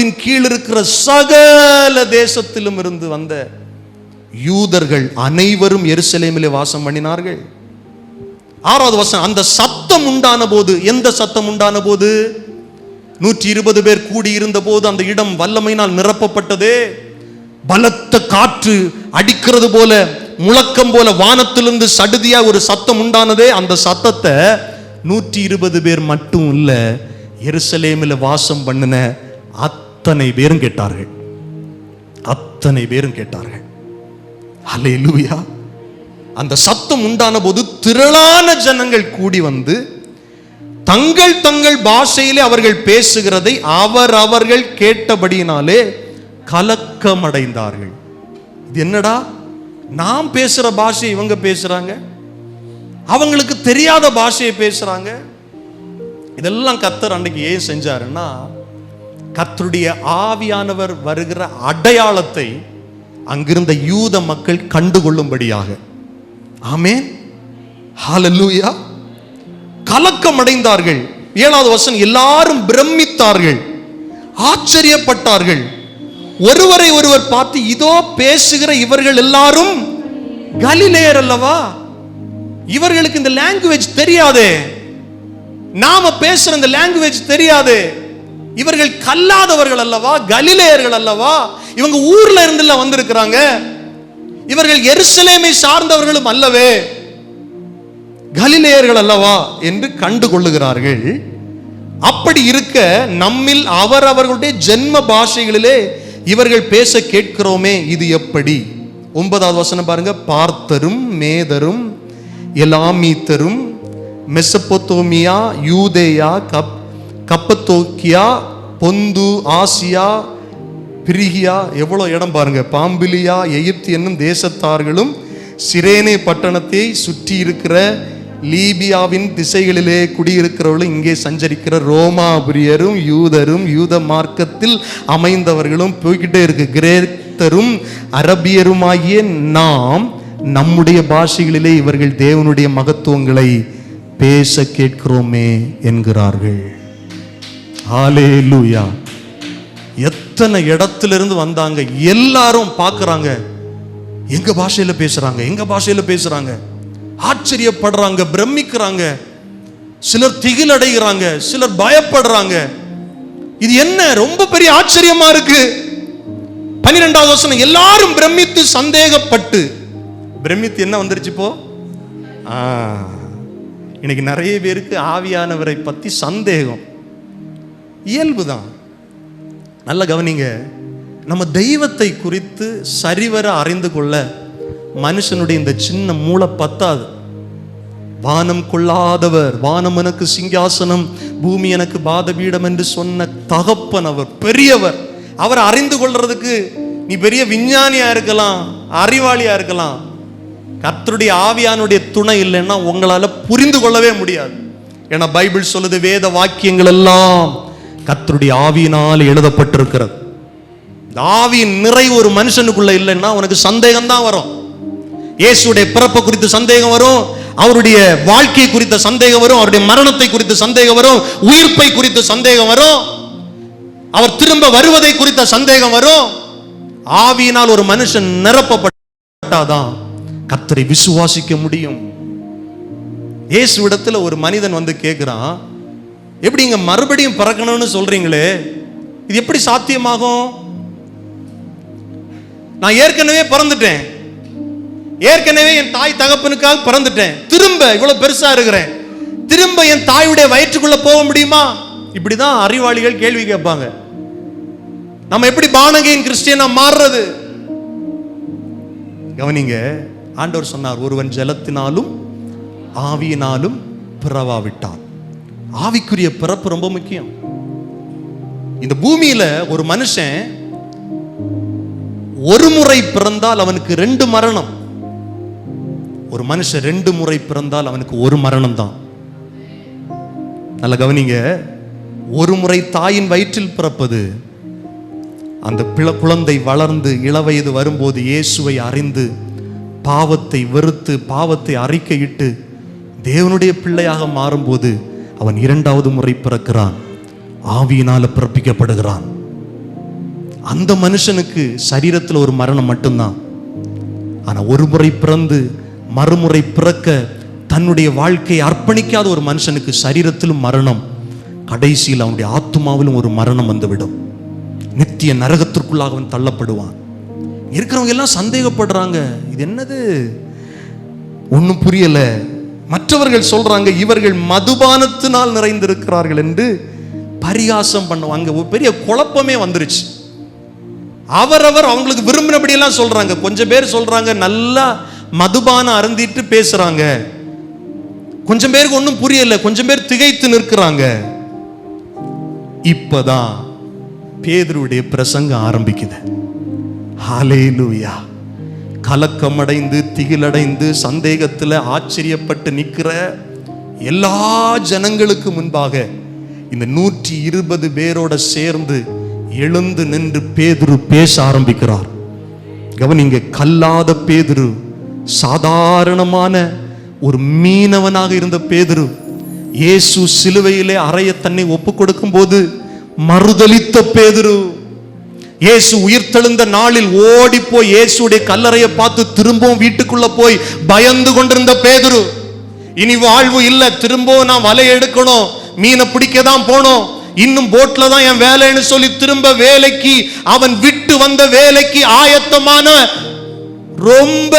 வானத்தின் கீழ் இருக்கிற சகல தேசத்திலும் இருந்து வந்த யூதர்கள் அனைவரும் எருசலேமிலே வாசம் பண்ணினார்கள். ஆறாவது வசனம் அந்த சத்தம் உண்டான போது எந்த சத்தம் உண்டான போது? நூற்றி இருபது பேர் கூடியிருந்த போது அந்த இடம் வல்லமையினால் நிரப்பப்பட்டதே. பலத்த காற்று அடிக்கிறது போல முழக்கம் போல வானத்திலிருந்து சடுதியா ஒரு சத்தம் உண்டானதே. அந்த சத்தத்தை நூற்றி இருபது பேர் மட்டும் இல்ல எருசலேமில் வாசம் பண்ணின அத்தனை பேரும் கேட்டார்கள். அத்தனை பேரும் கேட்டார்கள். அல்லேலூயா அந்த சத்தம் உண்டான போது திரளான ஜனங்கள் கூடி வந்து தங்கள் தங்கள் பாஷையிலே அவர்கள் பேசுகிறதை அவர் அவர்கள் கேட்டபடியினாலே கலக்கமடைந்தார்கள். இது என்னடா? நாம் பேசுற பாஷையை இவங்க பேசுறாங்க? அவங்களுக்கு தெரியாத பாஷையை பேசுறாங்க? இதெல்லாம் கத்தர் அன்னைக்கு ஏன் செஞ்சாருன்னா கத்தருடைய ஆவியானவர் வருகிற அடையாளத்தை அங்கிருந்த யூத மக்கள் கண்டுகொள்ளும்படியாக. ஆமேன். ஹாலலூயா கலக்கம் அடைந்தார்கள் ஏழாவது வசன் எல்லாரும் பிரமித்தார்கள். ஆச்சரியப்பட்டார்கள். ஒருவரை ஒருவர் பார்த்து இதோ பேசுகிற இவர்கள் எல்லாரும் கலிலேயர் அல்லவா? இவர்களுக்கு இந்த லாங்குவேஜ் தெரியாதே. நாம பேசுற இந்த லாங்குவேஜ் தெரியாது. இவர்கள் கல்லாதவர்கள் அல்லவா? கலிலேயர்கள் அல்லவா? இவங்க ஊர்ல இருந்து வந்திருக்கிறாங்க. இவர்கள் எருசலேமை சார்ந்தவர்களும் அல்லவே. கலிலேயர்கள் அல்லவா? என்று கண்டு கொள்ளுகிறார்கள் அப்படி இருக்க நம்மில் அவரவர்களுடைய ஜென்ம பாஷைகளிலே இவர்கள் பேச கேட்கிறோமே இது எப்படி? ஒன்பதாவது வசனம் பாருங்க. பார்த்தரும் மேதரும் எலாமீத்தரும் மெசப்போத்தோமியா யூதேயா கப் கப்பத்தோக்கியா பொந்து ஆசியா பிரிகியா எவ்வளோ இடம் பாருங்க. பாம்பிலியா எகிப்து என்னும் தேசத்தார்களும் சிரேனே பட்டணத்தை சுற்றி இருக்கிற லீபியாவின் திசைகளிலே குடியிருக்கிறவர்களும் இங்கே சஞ்சரிக்கிற ரோமாபுரியரும் யூதரும் யூத மார்க்கத்தில் அமைந்தவர்களும் போய்கிட்டே இருக்கு. கிரேத்தரும் அரபியருமாகிய நாம் நம்முடைய பாஷைகளிலே இவர்கள் தேவனுடைய மகத்துவங்களை பேச கேட்கிறோமே என்கிறார்கள். ஹalleluya. எத்தனை இடத்துல இருந்து வந்தாங்க? எல்லாரும் பார்க்குறாங்க. எங்க பாஷையில பேசுறாங்க? எங்க பாஷையில பேசுறாங்க? ஆச்சரியப்படுறாங்க பிரமிக்கிறாங்க. சிலர் திகில் அடைகிறாங்க சிலர் பயப்படுறாங்க. இது என்ன? ரொம்ப பெரிய ஆச்சரியமா இருக்கு. பன்னிரெண்டாவது வசனம் எல்லாரும் பிரமித்து சந்தேகப்பட்டு. பிரமித்து என்ன வந்துருச்சு இப்போ? இன்னைக்கு நிறைய பேருக்கு ஆவியானவரை பத்தி சந்தேகம். இயல்பு தான். நல்ல கவனிங்க. நம்ம தெய்வத்தை குறித்து சரிவர அறிந்து கொள்ள மனுஷனுடைய இந்த சின்ன மூளை பத்தாது. வானம் கொள்ளாதவர் வானம் எனக்கு சிங்காசனம் பூமி எனக்கு பாதபீடம் என்று சொன்ன தகப்பன் அவர் பெரியவர் அவர் அறிந்து கொள்றதுக்கு நீ பெரிய விஞ்ஞானியா இருக்கலாம் அறிவாளியா இருக்கலாம். கர்த்தருடைய ஆவியானுடைய துணை இல்லைன்னா உங்களால புரிந்து கொள்ளவே முடியாது. ஏன்னா பைபிள் சொல்லுது வேத வாக்கியங்கள் எல்லாம் கத்தருடைய ஆவியினால் எழுதப்பட்டிருக்கிறது. இந்த ஆவியின் நிறைவு ஒரு மனுஷனுக்குள்ள இல்லைன்னா உனக்கு சந்தேகம் தான் வரும். இயேசுடைய பிறப்பை குறித்து சந்தேகம் வரும். அவருடைய வாழ்க்கை குறித்த சந்தேகம் வரும். அவருடைய மரணத்தை குறித்து சந்தேகம் வரும். உயிர்ப்பை குறித்து சந்தேகம் வரும். அவர் திரும்ப வருவதை குறித்த சந்தேகம் வரும். ஆவியினால் ஒரு மனுஷன் நிரப்பப்பட்டாதான் கத்தரை விசுவாசிக்க முடியும். இயேசுவிடத்துல ஒரு மனிதன் வந்து கேட்கிறான் எப்படிங்க மறுபடியும் பிறக்கணும்னு சொல்றீங்களே? இது எப்படி சாத்தியமாகும்? நான் ஏற்கனவே பிறந்துட்டேன். ஏற்கனவே என் தாய் தகப்பனுக்காக பிறந்துட்டேன். திரும்ப இவ்வளவு பெருசா இருக்கிறேன். திரும்ப என் தாயுடைய வயிற்றுக்குள்ள போக முடியுமா? இப்படிதான் அறிவாளிகள் கேள்வி கேட்பாங்க. நம்ம எப்படி பானகையின் கிறிஸ்டியனா மாறுறது? கவனிங்க ஆண்டவர் சொன்னார் ஒருவன் ஜலத்தினாலும் ஆவியினாலும் பிறவாவிட்டான். ஆவிக்குரிய பிறப்பு ரொம்ப முக்கியம். இந்த பூமியில ஒரு மனுஷன் ஒரு முறை பிறந்தால் அவனுக்கு ரெண்டு மரணம். ஒரு மனுஷன் ரெண்டு முறை பிறந்தால் அவனுக்கு ஒரு மரணம் தான் நல்ல கவனிங்க. ஒரு முறை தாயின் வயிற்றில் பிறப்பது அந்த பிள குழந்தை வளர்ந்து இளவயது வரும்போது இயேசுவை அறிந்து பாவத்தை வெறுத்து பாவத்தை அறிக்கையிட்டு தேவனுடைய பிள்ளையாக மாறும்போது அவன் இரண்டாவது முறை பிறக்கிறான். ஆவியினால பிறப்பிக்கப்படுகிறான். அந்த மனுஷனுக்கு சரீரத்தில் ஒரு மரணம் மட்டும்தான். ஆனா ஒரு முறை பிறந்து மறுமுறை பிறக்க தன்னுடைய வாழ்க்கையை அர்ப்பணிக்காத ஒரு மனுஷனுக்கு சரீரத்திலும் மரணம் கடைசியில் அவனுடைய ஆத்மாவிலும் ஒரு மரணம் வந்துவிடும். நித்திய நரகத்திற்குள்ளாக அவன் தள்ளப்படுவான். இருக்கிறவங்க எல்லாம் சந்தேகப்படுறாங்க இது என்னது? ஒன்றும் புரியலை. மற்றவர்கள் சொல்றாங்க இவர்கள் மதுபானத்தினால் நிறைந்திருக்கிறார்கள் என்று பரிகாசம் பண்ணுவாங்க அங்கே ஒரு பெரிய குழப்பமே வந்துருச்சு. அவரவர் அவங்களுக்கு விரும்பினபடியெல்லாம் சொல்றாங்க. கொஞ்சம் பேர் சொல்றாங்க நல்லா மதுபானம் அருந்திட்டு பேசுறாங்க. கொஞ்சம் பேருக்கு ஒன்றும் புரியல கொஞ்சம் பேர் திகைத்து நிற்கிறாங்க. இப்பதான் பேதருடைய பிரசங்கம் ஆரம்பிக்குது. ஹalleluya. கலக்கமடைந்து திகிலடைந்து சந்தேகத்தில் ஆச்சரியப்பட்டு நிற்கிற எல்லா ஜனங்களுக்கு முன்பாக இந்த நூற்றி இருபது பேரோட சேர்ந்து எழுந்து நின்று பேதுரு பேச ஆரம்பிக்கிறார். கவனிங்க கல்லாத பேதுரு சாதாரணமான ஒரு மீனவனாக இருந்த பேதுரு இயேசு சிலுவையிலே அறைய தன்னை ஒப்பு கொடுக்கும் போது மறுதலித்த பேதுரு இயேசு உயிர்த்தெழுந்த நாளில் ஓடி போய் இயேசுடைய கல்லறையை பார்த்து திரும்பவும் வீட்டுக்குள்ள போய் பயந்து கொண்டிருந்த பேதுரு இனி வாழ்வு இல்ல திரும்பவும் நான் வலை எடுக்கணும் மீனை பிடிக்க தான் போனோம் இன்னும் போட்ல தான் என் வேலைன்னு சொல்லி திரும்ப வேலைக்கு அவன் விட்டு வந்த வேலைக்கு ஆயத்தமான ரொம்ப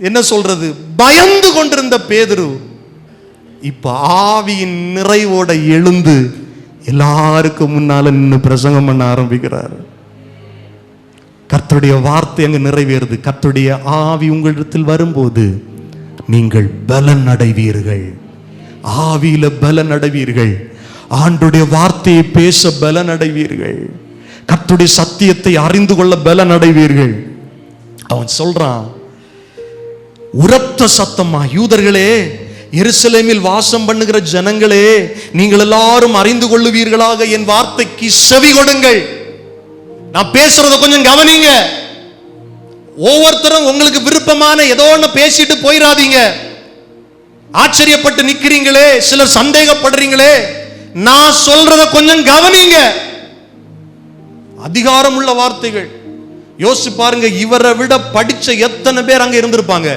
என்ன சொல்றது பயந்து கொண்டிருந்த பேதுரு இப்ப ஆவியின் நிறைவோட எழுந்து எல்லாருக்கும் முன்னால நின்று பிரசங்கம் பண்ண ஆரம்பிக்கிறார். கர்த்தருடைய வார்த்தை அங்கு நிறைவேறுது. கர்த்தருடைய ஆவி உங்களிடத்தில் வரும்போது நீங்கள் பலன் அடைவீர்கள். ஆவியில பலன் அடைவீர்கள். ஆண்டுடைய வார்த்தையை பேச பலன் அடைவீர்கள். கர்த்துடைய சத்தியத்தை அறிந்து கொள்ள பலன் அடைவீர்கள். அவன் சொல்றான் உரத்த சத்தமா யூதர்களே எருசலேமில் வாசம் பண்ணுகிற ஜனங்களே நீங்கள் எல்லாரும் அறிந்து கொள்ளுவீர்களாக என் வார்த்தைக்கு செவி கொடுங்கள். நான் பேசுறத கொஞ்சம் கவனிங்க. ஒவ்வொருத்தரும் உங்களுக்கு விருப்பமான ஏதோ ஒன்று பேசிட்டு போயிடாதீங்க ஆச்சரியப்பட்டு நிக்கிறீங்களே சிலர் சந்தேகப்படுறீங்களே. நான் சொல்றத கொஞ்சம் கவனிங்க. அதிகாரம் உள்ள வார்த்தைகள். யோசிச்சு பாருங்க இவரை விட படிச்ச எத்தனை பேர் அங்க இருந்திருப்பாங்க?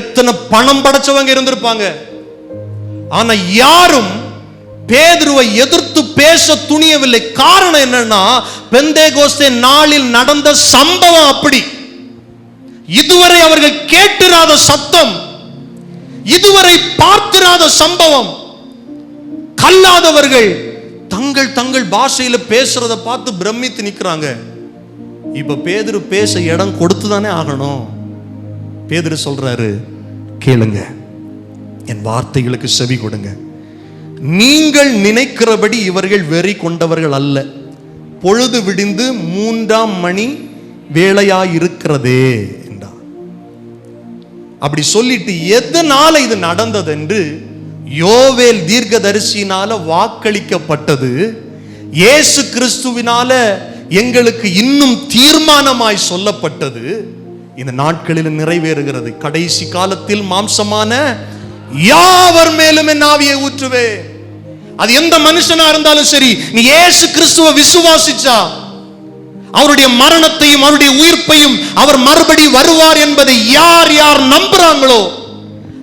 எத்தனை பணம் படைச்சவங்க இருந்திருப்பாங்க? ஆனா யாரும் பேதுருவை எதிர்த்து பேச துணியவில்லை. காரணம் என்னன்னா பெந்தேகோஸ்தே நாளில் நடந்த சம்பவம் அப்படி. இதுவரை அவர்கள் கேட்டிராத சத்தம் இதுவரை பார்த்திராத சம்பவம். கல்லாதவர்கள் தங்கள் தங்கள் பாஷையில பேசுறத பார்த்து பிரமித்து நிற்கிறாங்க இப்ப பேதரு பேச இடம் கொடுத்து தானே ஆகணும். பேதரு சொல்றாரு கேளுங்க என் வார்த்தைகளுக்கு செவி கொடுங்க. நீங்கள் நினைக்கிறபடி இவர்கள் வெறி கொண்டவர்கள் அல்ல. பொழுது விடிந்து மூன்றாம் மணி வேலையாயிருக்கிறதே என்றார். அப்படி சொல்லிட்டு எதனால இது நடந்தது என்று யோவேல் தீர்க்கதரிசியினால வாக்களிக்கப்பட்டது. இயேசு கிறிஸ்துவினால எங்களுக்கு இன்னும் தீர்மானமாய் சொல்லப்பட்டது. இந்த நாட்களில் நிறைவேறுகிறது. கடைசி காலத்தில் மாம்சமான யாவர் மேலும் என் ஆவியை ஊற்றுவே அது எந்த மனுஷனா இருந்தாலும் சரி நீ ஏசு கிறிஸ்துவ விசுவாசிச்சா அவருடைய மரணத்தையும் அவருடைய உயிர்ப்பையும் அவர் மறுபடி வருவார் என்பதை யார் யார் நம்புறாங்களோ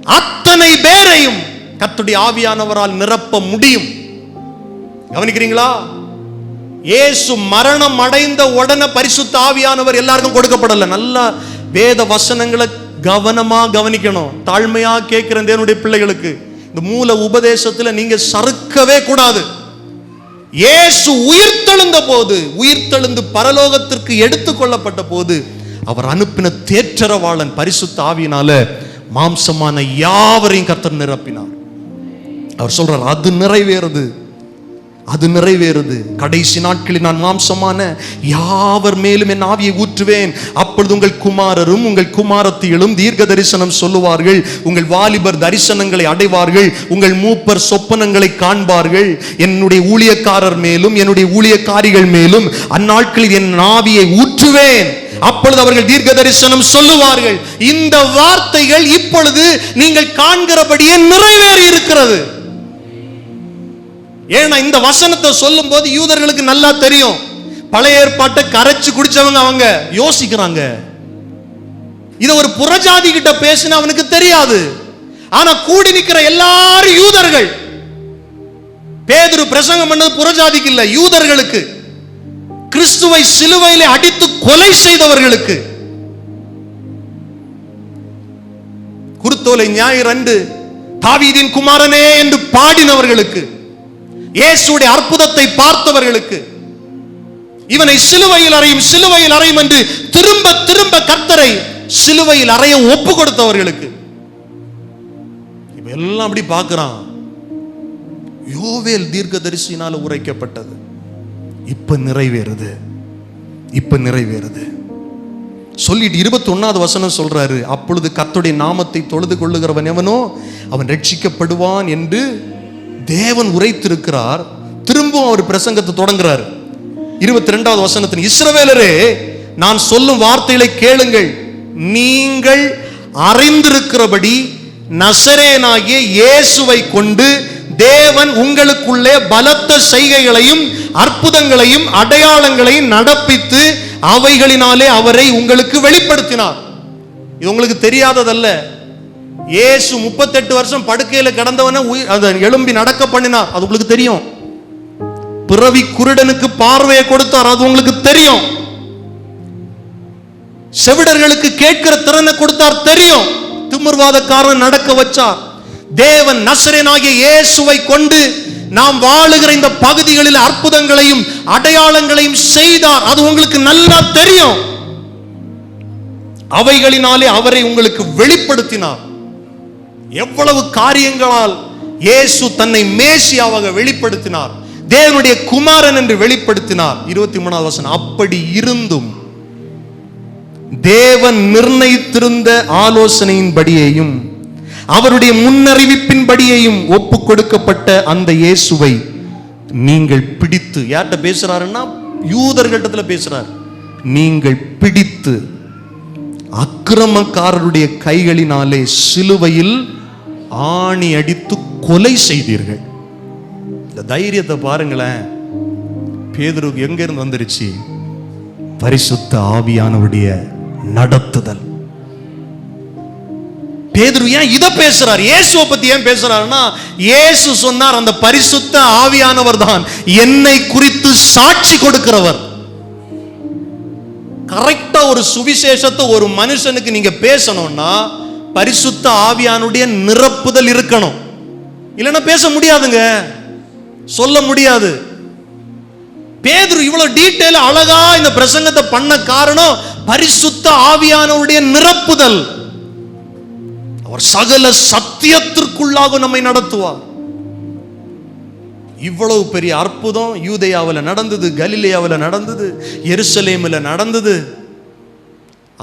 அத்தனை பேரையும் கத்துடைய ஆவியானவரால் நிரப்ப முடியும். கவனிக்கிறீங்களா? இயேசு மரணம் அடைந்த உடனே பரிசுத்த ஆவியானவர் எல்லாருக்கும் கொடுக்கப்படல. நல்லா வேத வசனங்களை கவனமா கவனிக்கணும். தாழ்மையா கேட்கிற தேவனுடைய பிள்ளைகளுக்கு. இந்த மூல உபதேசத்துல நீங்க சறுக்கவே கூடாது. இயேசு உயிர்த்தெழுந்த போது உயிர்த்தெழுந்து பரலோகத்திற்கு எடுத்துக்கொள்ளப்பட்ட போது அவர் அனுப்பின தேற்றரவாளன் பரிசுத்த ஆவியினால மாம்சமான யாவரையும் கர்த்தர் நிரப்பினார். அவர் சொல்றார் அது நிறைவேறுது. அது நிறைவேறுது. கடைசி நாட்களில் நான் மாம்சமான யாவர் மேலும் என் ஆவியை ஊற்றுவேன். அப்பொழுது உங்கள் குமாரரும் உங்கள் குமாரத்திகளும் தீர்க்க தரிசனம் சொல்லுவார்கள். உங்கள் வாலிபர் தரிசனங்களை அடைவார்கள். உங்கள் மூப்பர் சொப்பனங்களை காண்பார்கள். என்னுடைய ஊழியக்காரர் மேலும் என்னுடைய ஊழியக்காரிகள் மேலும் அந்நாட்களில் என் ஆவியை ஊற்றுவேன். அப்பொழுது அவர்கள் தீர்க்க தரிசனம் சொல்லுவார்கள். இந்த வார்த்தைகள் இப்பொழுது நீங்கள் காண்கிறபடியே நிறைவேறி இருக்கிறது ஏன்னா இந்த வசனத்தை சொல்லும் போது யூதர்களுக்கு நல்லா தெரியும். பழைய ஏற்பாட்டை கரைச்சு குடிச்சவங்க அவங்க. யோசிக்கிறாங்க. இத ஒரு புறஜாதி கிட்ட பேசின அவனுக்கு தெரியாது. ஆனா கூடி நிக்கிற எல்லாரும் யூதர்கள். பேதுரு பிரசங்கம் பண்ணது புறஜாதிக்கு இல்ல யூதர்களுக்கு. கிறிஸ்துவை சிலுவையிலே அடித்து கொலை செய்தவர்களுக்கு. குருத்தோலை ஞாயிறு அன்று தாவீதின் குமாரனே என்று பாடினவர்களுக்கு. இயேசுடைய அற்புதத்தை பார்த்தவர்களுக்கு இவனை சிலுவையில் அறையும் சிலுவையில் அறையும் என்று திரும்ப திரும்ப கர்த்தரை சிலுவையில் அறைய ஒப்பு கொடுத்தவர்களுக்கு. இவெல்லாம் எல்லாம் அப்படி பார்க்கிறான். யோவேல் தீர்க்கதரிசியினால உரைக்கப்பட்டது. இப்ப நிறைவேறுது. இப்ப நிறைவேறுது. சொல்லிட்டு இருபத்தி ஒன்னாவது வசனம் சொல்றாரு. அப்பொழுது கத்துடைய நாமத்தை தொழுது கொள்ளுகிறவன் எவனோ அவன் ரட்சிக்கப்படுவான் என்று தேவன் உரைத்திருக்கிறார் திரும்பவும் அவர் பிரசங்கத்தை தொடங்குறார். இருபத்தி ரெண்டாவது வசனத்தின் இஸ்ரவேலரே நான் சொல்லும் வார்த்தைகளை கேளுங்கள். நீங்கள் அறிந்திருக்கிறபடி நசரேனாகிய இயேசுவை கொண்டு தேவன் உங்களுக்குள்ளே பலத்த செய்கைகளையும் அற்புதங்களையும் அடையாளங்களையும் நடப்பித்து அவைகளினாலே அவரை உங்களுக்கு வெளிப்படுத்தினார். இது உங்களுக்கு தெரியாததல்ல. இயேசு முப்பத்தெட்டு வருஷம் படுக்கையில கிடந்தவன உயிர் எழும்பி நடக்க பண்ணினார் அது உங்களுக்கு தெரியும். பிறவி குருடனுக்கு பார்வையை கொடுத்தார் அது உங்களுக்கு தெரியும். செவிடர்களுக்கு கேட்கிற திறனை கொடுத்தார் தெரியும். திமிர்வாதக்காரன் நடக்க வச்சார். தேவன் நசரனாகிய இயேசுவை கொண்டு நாம் வாழுகிற இந்த பகுதிகளில் அற்புதங்களையும் அடையாளங்களையும் செய்தார். அது உங்களுக்கு நல்லா தெரியும். அவைகளினாலே அவரை உங்களுக்கு வெளிப்படுத்தினார். எவ்வளவு காரியங்களால் இயேசு தன்னை மேசியாவாக வெளிப்படுத்தினார் தேவனுடைய குமாரன் என்று வெளிப்படுத்தினார். இருபத்தி மூணாவது வசனம் அப்படி இருந்தும் தேவன் நிர்ணயித்திருந்த ஆலோசனையின்படியேயும் அவருடைய முன்னறிவிப்பின்படியேயும் ஒப்பு கொடுக்கப்பட்ட அந்த இயேசுவை நீங்கள் பிடித்து யார்கிட்ட பேசுறாருன்னா யூதர்களிடத்துல பேசுறார். நீங்கள் பிடித்து அக்கிரமக்காரருடைய கைகளினாலே சிலுவையில் ஆணி அடித்து கொலை செய்தீர்கள். இந்த தைரியத்தை பாருங்களேன். பேதுருக்கு எங்க இருந்து வந்துருச்சு? பரிசுத்த ஆவியானவருடைய நடத்துதல். பேதுரு ஏன் இதை பேசுறார்? இயேசுவை பத்தி ஏன் பேசுறாருன்னா இயேசு சொன்னார் அந்த பரிசுத்த ஆவியானவர் தான் என்னை குறித்து சாட்சி கொடுக்கிறவர். கரெக்டா ஒரு சுவிசேஷத்தை ஒரு மனுஷனுக்கு நீங்க பேசணும்னா பரிசுத்த ஆவியானுடைய நிரப்புதல் இருக்கணும். இல்லைன்னா பேச முடியாதுங்க. சொல்ல முடியாது. பேதுரு இவ்வளவு டீட்டெயில் அழகா இந்த பிரசங்கத்தை பண்ண காரணம் பரிசுத்த ஆவியானவருடைய நிரப்புதல். அவர் சகல சத்தியத்திற்குள்ளாக நம்மை நடத்துவார். இவ்வளவு பெரிய அற்புதம் யூதையாவில் நடந்தது கலிலேயாவில் நடந்தது எருசலேமில் நடந்தது.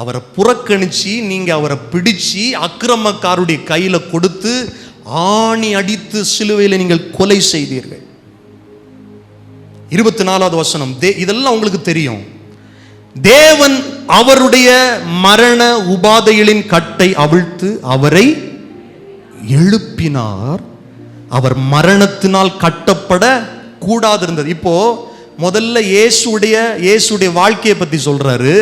அவரை புறக்கணிச்சு நீங்கள் அவரை பிடிச்சு அக்கிரமக்காருடைய கையில் கொடுத்து ஆணி அடித்து சிலுவையில் நீங்கள் கொலை செய்தீர்கள். இருபத்தி நாலாவது வசனம் தே இதெல்லாம் உங்களுக்கு தெரியும். தேவன் அவருடைய மரண உபாதைகளின் கட்டை அவிழ்த்து அவரை எழுப்பினார். அவர் மரணத்தினால் கட்டப்பட கூடாது இருந்தது இப்போ முதல்ல இயேசுடைய இயேசுடைய வாழ்க்கையை பற்றி சொல்றாரு.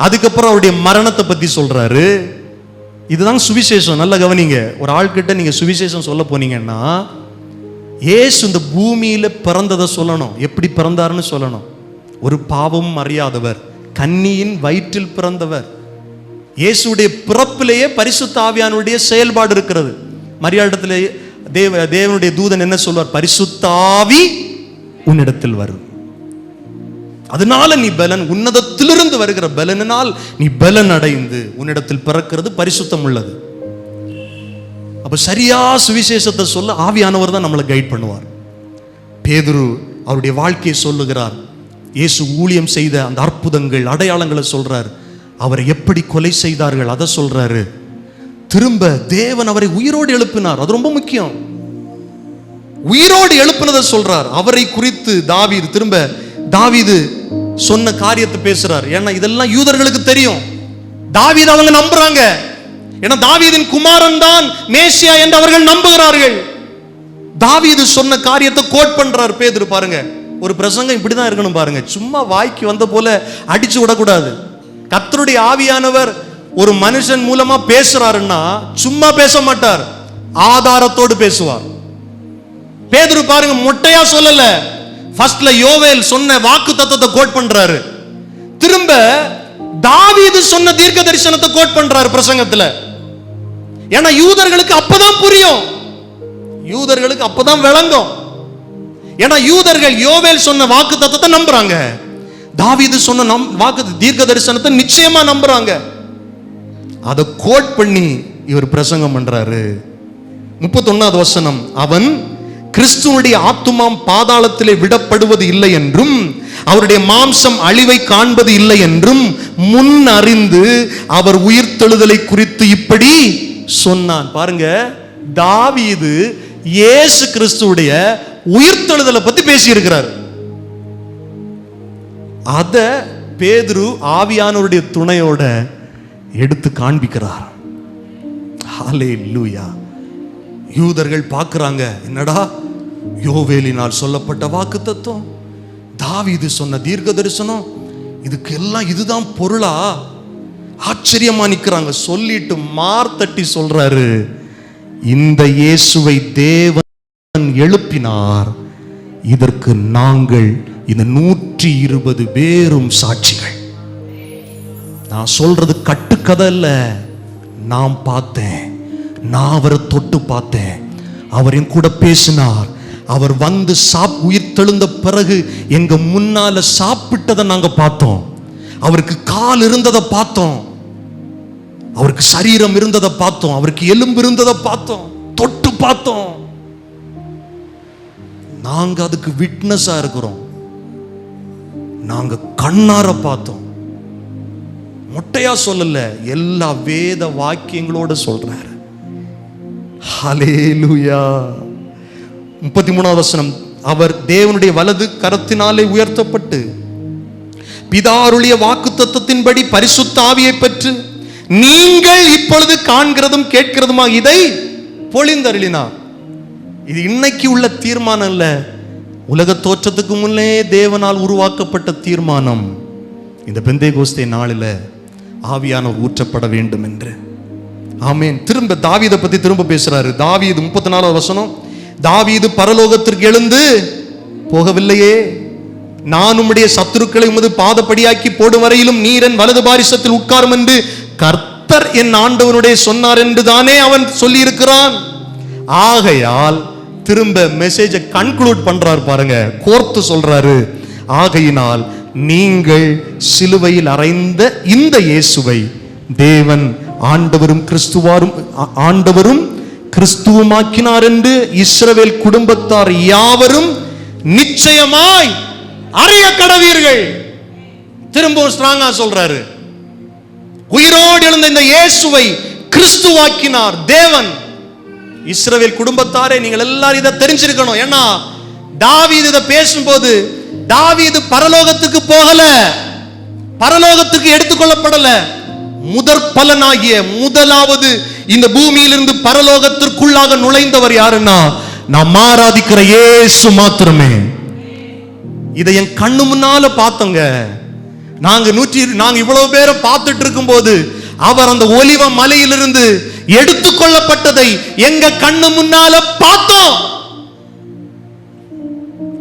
அதுக்கப்புறம் அவருடைய மரணத்தை பத்தி சொல்றாரு. இதுதான் சுவிசேஷம். நல்ல கவனிங்க. ஒரு ஆள்கிட்ட நீங்க சுவிசேஷம் சொல்ல போனீங்கன்னா ஏசு இந்த பூமியில பிறந்ததை சொல்லணும். எப்படி பிறந்தாருன்னு சொல்லணும். ஒரு பாவமும் அறியாதவர். கன்னியின் வயிற்றில் பிறந்தவர். இயேசுடைய பிறப்பிலேயே பரிசுத்த ஆவியானுடைய செயல்பாடு இருக்கிறது. மரியாதத்தில் தேவ தேவனுடைய தூதன் என்ன சொல்வார்? பரிசுத்தாவி உன்னிடத்தில் வரும். அதனால நீ பலன் உன்னதத்திலிருந்து வருகிற பலனினால் நீ பலன் அடைந்து உன்னிடத்தில் பிறக்கிறது பரிசுத்தம் உள்ளது. அப்ப சரியா சுவிசேஷத்தை சொல்ல ஆவியானவர் தான் நம்மளை கைட் பண்ணுவார். பேதுரு அவருடைய வாழ்க்கையை சொல்லுகிறார். இயேசு ஊழியம் செய்த அந்த அற்புதங்கள் அடையாளங்களை சொல்றார். அவரை எப்படி கொலை செய்தார்கள் அதை சொல்றாரு. திரும்ப தேவன் அவரை உயிரோடு எழுப்பினார். அது ரொம்ப முக்கியம். உயிரோடு எழுப்பினதை சொல்றார். அவரை குறித்து தாவீது திரும்ப தாவீது சொன்ன காரியத்தை பேசுறாரு. ஏன்னா இதெல்லாம் யூதர்களுக்கு தெரியும். தாவீது அவங்க நம்புறாங்க. ஏன்னா தாவீதின் குமாரன் தான் மேசியா என்று அவர்கள் நம்புகிறார்கள். தாவீது சொன்ன காரியத்தை கோட் பண்றார் பேதுரு பாருங்க. ஒரு பிரசங்கம் இப்படி தான் இருக்கணும் பாருங்க. சும்மா வாய்க்கு வந்த போல அடிச்சு விடக்கூடாது. கத்தருடைய ஆவியானவர் ஒரு மனுஷன் மூலமா பேசுறாருன்னா சும்மா பேச மாட்டார். ஆதாரத்தோடு பேசுவார். பேதுரு பாருங்க மொட்டையா சொல்லல. ஃபர்ஸ்ட்ல யோவேல் சொன்ன வாக்கு தத்துவத்தை கோட் பண்றாரு. திரும்ப தாவீது சொன்ன தீர்க்க தரிசனத்தை கோட் பண்றாரு பிரசங்கத்துல. ஏன்னா யூதர்களுக்கு அப்பதான் புரியும். யூதர்களுக்கு அப்பதான் விளங்கும். ஏன்னா யூதர்கள் யோவேல் சொன்ன வாக்கு தத்துவத்தை நம்புறாங்க. தாவீது சொன்ன நம் வாக்கு தீர்க்க தரிசனத்தை நிச்சயமா நம்புறாங்க. அதை கோட் பண்ணி இவர் பிரசங்கம் பண்றாரு. முப்பத்தொன்னாவது வசனம். அவன் கிறிஸ்துவனுடைய ஆத்துமாம் பாதாளத்திலே விடப்படுவது இல்லை என்றும் அவருடைய மாம்சம் அழிவை காண்பது இல்லை என்றும் முன் அறிந்து அவர் உயிர்த்தெழுதலை குறித்து இப்படி சொன்னான். பாருங்க தாவீது இயேசு கிறிஸ்துவுடைய உயிர்த்தெழுதலை பத்தி பேசியிருக்கிறார். அத பேதுரு ஆவியானவருடைய துணையோட எடுத்து காண்பிக்கிறார். லூயா யூதர்கள் பார்க்கறாங்க என்னடா? யோவேலினால் சொல்லப்பட்ட வாக்கு தத்துவம் இது சொன்ன தீர்க்க தரிசனம் இதுக்கு எல்லாம் இதுதான் பொருளா? ஆச்சரியமா நிக்கிறாங்க. சொல்லிட்டு மார்த்தட்டி சொல்றாரு இந்த இயேசுவை தேவன் எழுப்பினார். இதற்கு நாங்கள் இந்த நூற்றி இருபது பேரும் சாட்சிகள். நான் சொல்றது கட்டுக்கதை இல்ல நான் பார்த்தேன். நான் அவரை தொட்டு பார்த்தேன். அவரையும் கூட பேசினார். அவர் வந்து சாப் உயிர் தெழுந்த பிறகு எங்க முன்னால சாப்பிட்டதை நாங்க பார்த்தோம். அவருக்கு கால் இருந்ததை பார்த்தோம். அவருக்கு சரீரம் இருந்ததை பார்த்தோம். அவருக்கு எலும்பு இருந்ததை பார்த்தோம். தொட்டு பார்த்தோம். நாங்க அதுக்கு விட்னஸா இருக்கிறோம். நாங்க கண்ணார பார்த்தோம். மொட்டையா சொல்லல எல்லா வேத வாக்கியங்களோட சொல்றாரு. ஹalleluya. முப்பத்தி மூணாவது வசனம் அவர் தேவனுடைய வலது கரத்தினாலே உயர்த்தப்பட்டு பிதாருடைய வாக்கு தத்துவத்தின்படி பரிசுத்த ஆவியை பெற்று நீங்கள் இப்பொழுது காண்கிறதும் கேட்கிறதுமா இதை பொழிந்தருளினார். இது இன்னைக்கு உள்ள தீர்மானம் இல்ல உலக தோற்றத்துக்கு முன்னே தேவனால் உருவாக்கப்பட்ட தீர்மானம். இந்த பெந்தே கோஸ்தே நாளில் ஆவியானவர் ஊற்றப்பட வேண்டும் என்று ஆமேன். திரும்ப தாவீதை பத்தி திரும்ப பேசுறாரு. தாவீது முப்பத்தி நாலாவது வசனம் தாவீது பரலோகத்திற்கு எழுந்து போகவில்லையே நான் உம்முடைய சத்துருக்களை உமது பாதப்படியாக்கி போடும் வரையிலும் நீரன் வலது பாரிசத்தில் உட்காரும் என்று கர்த்தர் என் ஆண்டவனுடைய சொன்னார் என்று தானே அவன் சொல்லி இருக்கிறான் ஆகையால் திரும்ப மெசேஜை கன்க்ளூட் பண்றாரு பாருங்க. கோர்த்து சொல்றாரு ஆகையினால் நீங்கள் சிலுவையில் அறைந்த இந்த இயேசுவை தேவன் ஆண்டவரும் கிறிஸ்துவாரும் ஆ- ஆண்டவரும் கிறிஸ்துவமாக்கினார் என்று இஸ்ரவேல் குடும்பத்தார் யாவரும் நிச்சயமாய் அறிய கடவீர்கள். திரும்பவும் ஸ்ட்ராங்கா சொல்றாரு. உயிரோடு எழுந்த இந்த இயேசுவை கிறிஸ்துவாக்கினார் தேவன். இஸ்ரவேல் குடும்பத்தாரே நீங்கள் எல்லாரும் இதை தெரிஞ்சிருக்கணும். ஏன்னா தாவீது இதை பேசும்போது தாவீது பரலோகத்துக்கு போகல. பரலோகத்துக்கு எடுத்துக்கொள்ளப்படல. முதற் பலனாகிய முதலாவது இந்த பூமியிலிருந்து பரலோகத்திற்குள்ளாக நுழைந்தவர் யாருன்னா நாம் ஆராதிக்கிற இயேசு மாத்திரமே. இதை என் கண்ணு முன்னால பார்த்தோங்க. நாங்க நூற்றி நாங்க இவ்வளவு பேரை பார்த்துட்டு இருக்கும்போது அவர் அந்த ஒலிவ மலையிலிருந்து எடுத்துக்கொள்ளப்பட்டதை எங்க கண்ணு முன்னால பார்த்தோம்.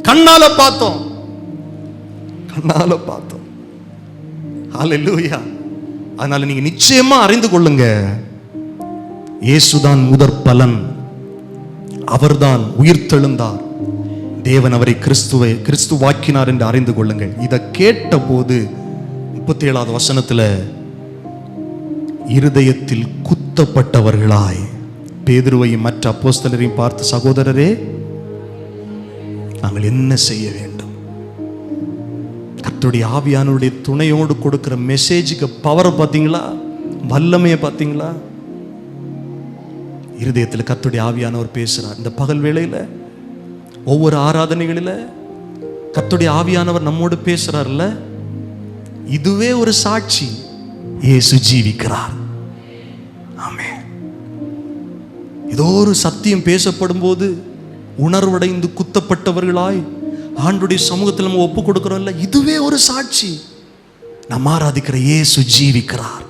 கண்ணால பார்த்தோம். கண்ணால பார்த்தோம். ஹalleluya. அதனால நீங்க நிச்சயமா அறிந்து கொள்ளுங்க. இயேசுதான் முதற் பலன். அவர்தான் உயிர்த்தெழுந்தார் தேவன் அவரை கிறிஸ்துவை கிறிஸ்துவாக்கினார் என்று அறிந்து கொள்ளுங்கள். இதை கேட்ட போது முப்பத்தி ஏழாவது வசனத்துல இருதயத்தில் குத்தப்பட்டவர்களாய். பேதுருவையும் மற்ற அப்போஸ்தலரையும் பார்த்து சகோதரரே நாங்கள் என்ன செய்ய வேண்டும்? கத்துடைய ஆவியானுடைய துணையோடு கொடுக்குற மெசேஜுக்கு பவரை பார்த்தீங்களா? வல்லமையை பார்த்தீங்களா? இருதயத்தில் கத்துடைய ஆவியானவர் பேசுறார். இந்த பகல் வேளையில் ஒவ்வொரு ஆராதனைகளில கத்துடைய ஆவியானவர் நம்மோடு பேசுறார்ல இதுவே ஒரு சாட்சி. இயேசு ஜீவிக்கிறார். ஆமே ஏதோ ஒரு சத்தியம் பேசப்படும் போது உணர்வடைந்து குத்தப்பட்டவர்களாய் ஆண்டுடைய சமூகத்தில் நம்ம ஒப்பு கொடுக்கிறோம்ல இதுவே ஒரு சாட்சி. நம்ம ஆராதிக்கிற இயேசு ஜீவிக்கிறார்.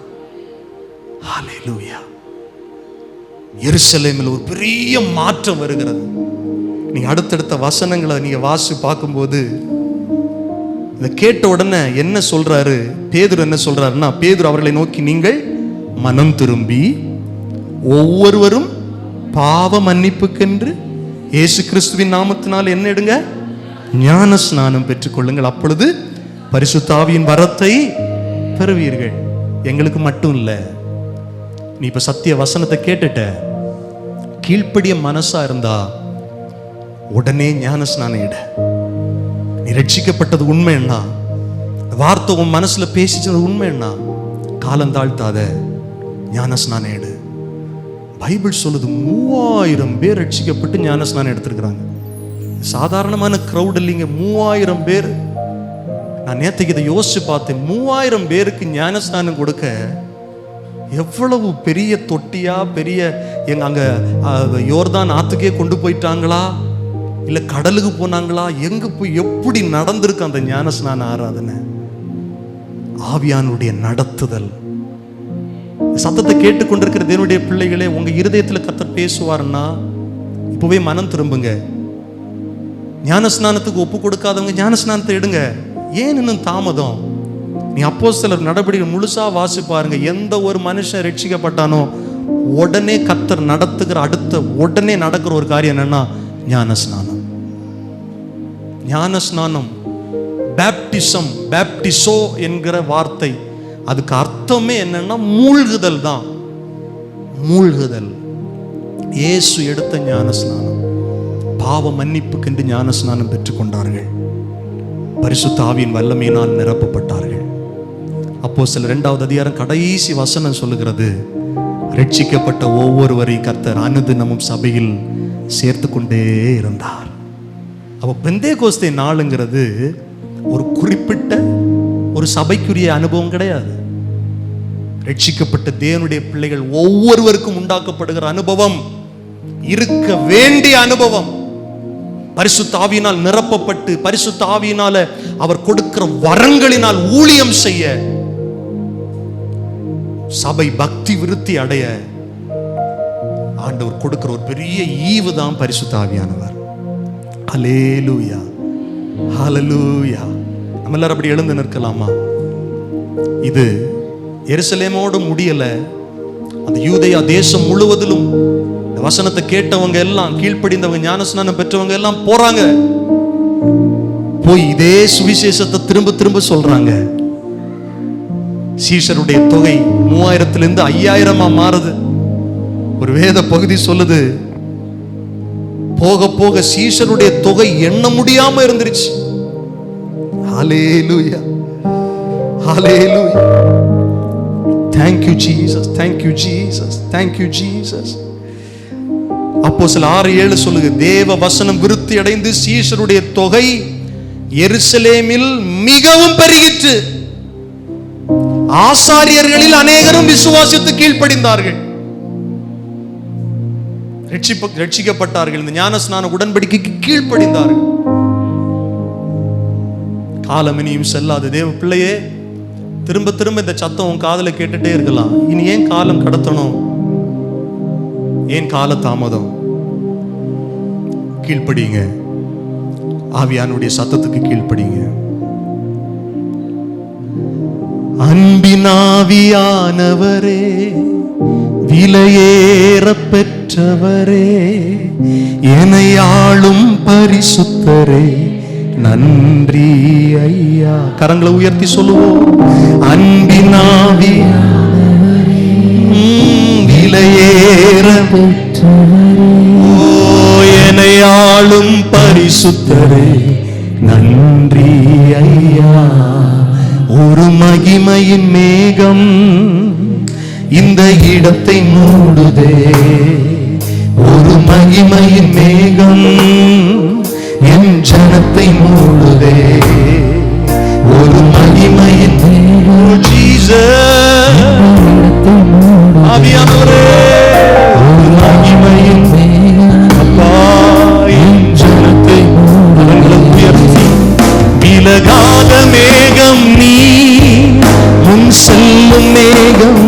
ஹalleluya எருசலேமில் ஒரு பெரிய மாற்றம் வருகிறது. நீ அடுத்தடுத்த வசனங்களை நீங்க வாசி பார்க்கும்போது இதை கேட்ட உடனே என்ன சொல்றாரு? பேதுரு என்ன சொல்றாருன்னா பேதுரு அவர்களை நோக்கி நீங்கள் மனம் திரும்பி ஒவ்வொருவரும் பாவ மன்னிப்புக்கென்று இயேசு கிறிஸ்துவின் நாமத்தினால் என்ன எடுங்க? ஞான ஸ்நானம் பெற்றுக்கொள்ளுங்கள். அப்பொழுது பரிசுத்தாவியின் வரத்தை பெறுவீர்கள். எங்களுக்கு மட்டும் இல்லை. நீ இப்போ சத்திய வசனத்தை கேட்டுட்ட. கீழ்ப்படிய மனசா இருந்தா உடனே ஞான ஸ்நானம் எடு நீ ரட்சிக்கப்பட்டது என்ன வார்த்தை உன் மனசுல பேசிச்சது உண்மைன்னா காலம் தாழ்த்தாத ஞானஸ்நானம் எடு பைபிள் சொல்லுது மூவாயிரம் பேர் ரட்சிக்கப்பட்டு ஞானஸ்நானம் எடுத்திருக்கிறாங்க. சாதாரணமான க்ரௌட் இல்லைங்க மூவாயிரம் பேர். நான் நேற்றுக்கு இதை யோசிச்சு பார்த்தேன். மூவாயிரம் பேருக்கு ஞானஸ்நானம் கொடுக்க எவ்வளவு பெரிய தொட்டியா பெரிய எங்க அங்க யோர்தான் ஆத்துக்கே கொண்டு போயிட்டாங்களா? இல்ல கடலுக்கு போனாங்களா? எங்க போய் எப்படி நடந்திருக்கு அந்த ஞானஸ்நான ஆராதனை? ஆவியானுடைய நடத்துதல். சத்தத்தை கேட்டுக்கொண்டிருக்கிற தேவனுடைய பிள்ளைகளே உங்க இருதயத்துல கத்த பேசுவாருன்னா இப்பவே மனம் திரும்புங்க. ஞானஸ்நானத்துக்கு ஒப்பு கொடுக்காதவங்க ஞானஸ்நானத்தை எடுங்க. ஏன் இன்னும் தாமதம்? நீ அப்போ சிலர் நடவடிக்கை முழுசாக வாசி பாருங்க. எந்த ஒரு மனுஷன் ரட்சிக்கப்பட்டானோ உடனே கத்தர் நடத்துகிற அடுத்த உடனே நடக்கிற ஒரு காரியம் என்னன்னா ஞானஸ்நானம். ஞானஸ்நானம் பேப்டிசம் பேப்டிசோ என்கிற வார்த்தை. அதுக்கு அர்த்தமே என்னன்னா மூழ்குதல் தான். மூழ்குதல். இயேசு எடுத்த ஞானஸ்நானம். பாவ மன்னிப்புக்கென்று ஞானஸ்நானம் பெற்றுக்கொண்டார்கள். பரிசுத்த ஆவியின் வல்லமையினால் நிரப்பப்பட்டார்கள். அப்போ சில இரண்டாவது அதிகாரம் கடைசி வசனம் சொல்லுகிறது. ரட்சிக்கப்பட்ட ஒவ்வொருவரையும் கர்த்தர் அனுதினமும் சபையில் சேர்த்து கொண்டே இருந்தார். அப்போ பெந்தே கோஸ்தே நாளுங்கிறது ஒரு குறிப்பிட்ட ஒரு சபைக்குரிய அனுபவம் கிடையாது. ரட்சிக்கப்பட்ட தேவனுடைய பிள்ளைகள் ஒவ்வொருவருக்கும் உண்டாக்கப்படுகிற அனுபவம் இருக்க வேண்டிய அனுபவம். பரிசுத்த ஆவியினால் நிரப்பப்பட்டு பரிசுத்த ஆவியினால அவர் கொடுக்கிற வரங்களினால் ஊழியம் செய்ய சபை பக்தி விருத்தி அடைய ஆண்டவர் கொடுக்கிற ஒரு பெரிய ஈவு தான் பரிசுத்த ஆவியானவர். ஹalleluya ஹலலூயா நம்ம எல்லாரும் அப்படி எழுந்து நிற்கலாமா? இது எருசலேமோடு முடியல அந்த யூதையா தேசம் முழுவதிலும் இந்த வசனத்தை கேட்டவங்க எல்லாம் கீழ்ப்படிந்தவங்க ஞானஸ்நானம் பெற்றவங்க எல்லாம் போறாங்க. போய் இதே சுவிசேஷத்தை திரும்ப திரும்ப சொல்றாங்க. சீஷருடைய தொகை மூவாயிரத்திலிருந்து ஐயாயிரமா மாறுது. ஒரு வேத பகுதி சொல்லுது போக போக சீஷருடைய தொகை எண்ண முடியாம இருந்துருச்சு. ஹalleluya ஹalleluya. Thank you jesus thank you jesus thank you jesus. அப்போ சில ஆறு ஏழு சொல்லுங்க தேவ வசனம் விருத்தி அடைந்து சீஷருடைய தொகை எருசலேமில் மிகவும் பெருகிற்று. ஆசாரியர்களில் அநேகரும் விசுவாசித்து கீழ்ப்படிந்தார்கள். ரட்சிக்கப்பட்டார்கள். இந்த ஞானஸ்நான உடன்படிக்கைக்கு கீழ்ப்படிந்தார்கள். காலம் இனியும் செல்லாது. தேவ பிள்ளையே திரும்ப திரும்ப இந்த சத்தம் உன் காதுல கேட்டுட்டே இருக்கலாம். இனி ஏன் காலம் கடத்தணும்? ஏன் கால தாமதம். கீழ்ப்படிங்க ஆவியானுடைய சத்தத்துக்கு கீழ்ப்படிங்க அன்பினாவியானவரே விலையேற பெற்றவரே எனையாளும் பரிசுத்தரே நன்றி ஐயா. கரங்களை உயர்த்தி சொல்லுவோம். அன்பினாவி உம், விலையேற ஓ எனையாளும் பரிசுத்தரே. நன்றி ஐயா. ஒரு மகிமையின் மேகம் இந்த இடத்தை மூடுதே. ஒரு மகிமையின் மேகம் என் ஜனத்தை மூடுதே. ஒரு மகிமையின் மேகம். ஜீசஸ். ஆவியானவரே மகிமையின் அப்பா என் ஜனத்தை கரங்களை உயர்த்தி விலகாத மேகம் நீ முன் செல்லும் மேகம்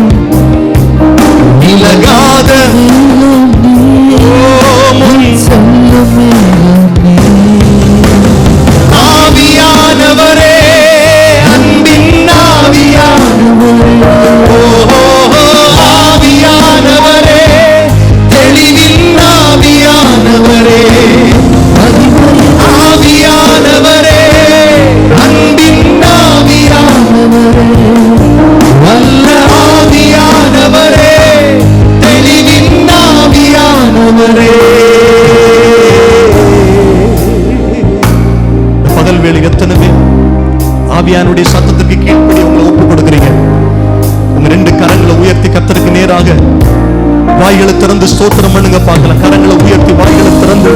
வாய்களை திறந்து ஸ்தோத்திரம் பண்ணுங்க பார்க்கலாம் கரங்களை உயர்த்தி வாய்களை திறந்து.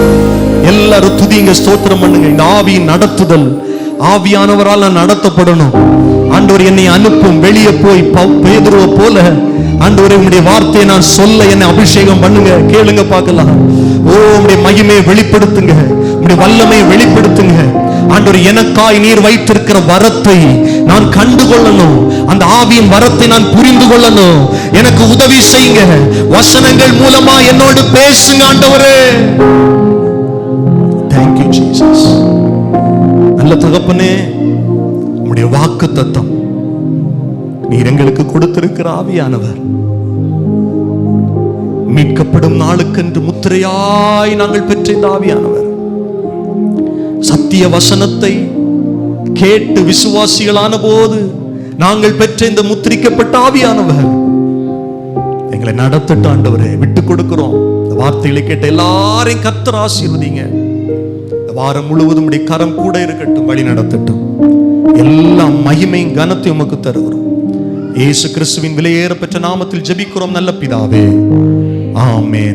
எல்லாரும் துதிங்க ஸ்தோத்திரம் பண்ணுங்க. இந்த ஆவியின் நடத்துதல். ஆவியானவரால் நான் நடத்தப்படணும். ஆண்டவர் என்னை அனுப்பும். வெளியே போய் பேதுருவ போல. ஆண்டவரே உங்களுடைய வார்த்தையை நான் சொல்ல என்னை அபிஷேகம் பண்ணுங்க. கேளுங்க பார்க்கலாம். ஓ உங்களுடைய மகிமையை வெளிப்படுத்துங்க. உங்களுடைய வல்லமையை வெளிப்படுத்துங்க. ஆண்டவர் எனக்காய் நீர் வைத்திருக்கிற வரத்தை நான் கண்டுகொள்ளணும். அந்த ஆவியின் வரத்தை நான் புரிந்து கொள்ளணும் எனக்கு உதவி செய்யுங்க. வசனங்கள் மூலமா என்னோடு பேசுங்க ஆண்டவரே. தேங்க்யூ ஜீசஸ் நல்ல தகப்பனே உங்களுடைய வாக்கு தத்தம். நீர் எங்களுக்கு கொடுத்திருக்கிற ஆவியானவர். மீட்கப்படும் நாளுக்கென்று முத்திரையாய் நாங்கள் பெற்ற இந்த ஆவியானவர். சத்திய வசனத்தை கேட்டு விசுவாசிகளான போது நாங்கள் பெற்ற இந்த முத்திரிக்கப்பட்ட ஆவியானவர். எங்களை நடத்தட்டு ஆண்டவரே விட்டு கொடுக்கிறோம். இந்த வார்த்தைகளை கேட்ட எல்லாரையும் கத்தர் ஆசீர்வதிங்க. இந்த வாரம் முழுவதும் உடைய கரம் கூட இருக்கட்டும் வழி நடத்தட்டும். எல்லா மகிமையும் கனத்தையும் உமக்கு தருகிறோம். இயேசு கிறிஸ்துவின் விலையேற பெற்ற நாமத்தில் ஜெபிக்கிறோம் நல்ல பிதாவே. ஆமேன்.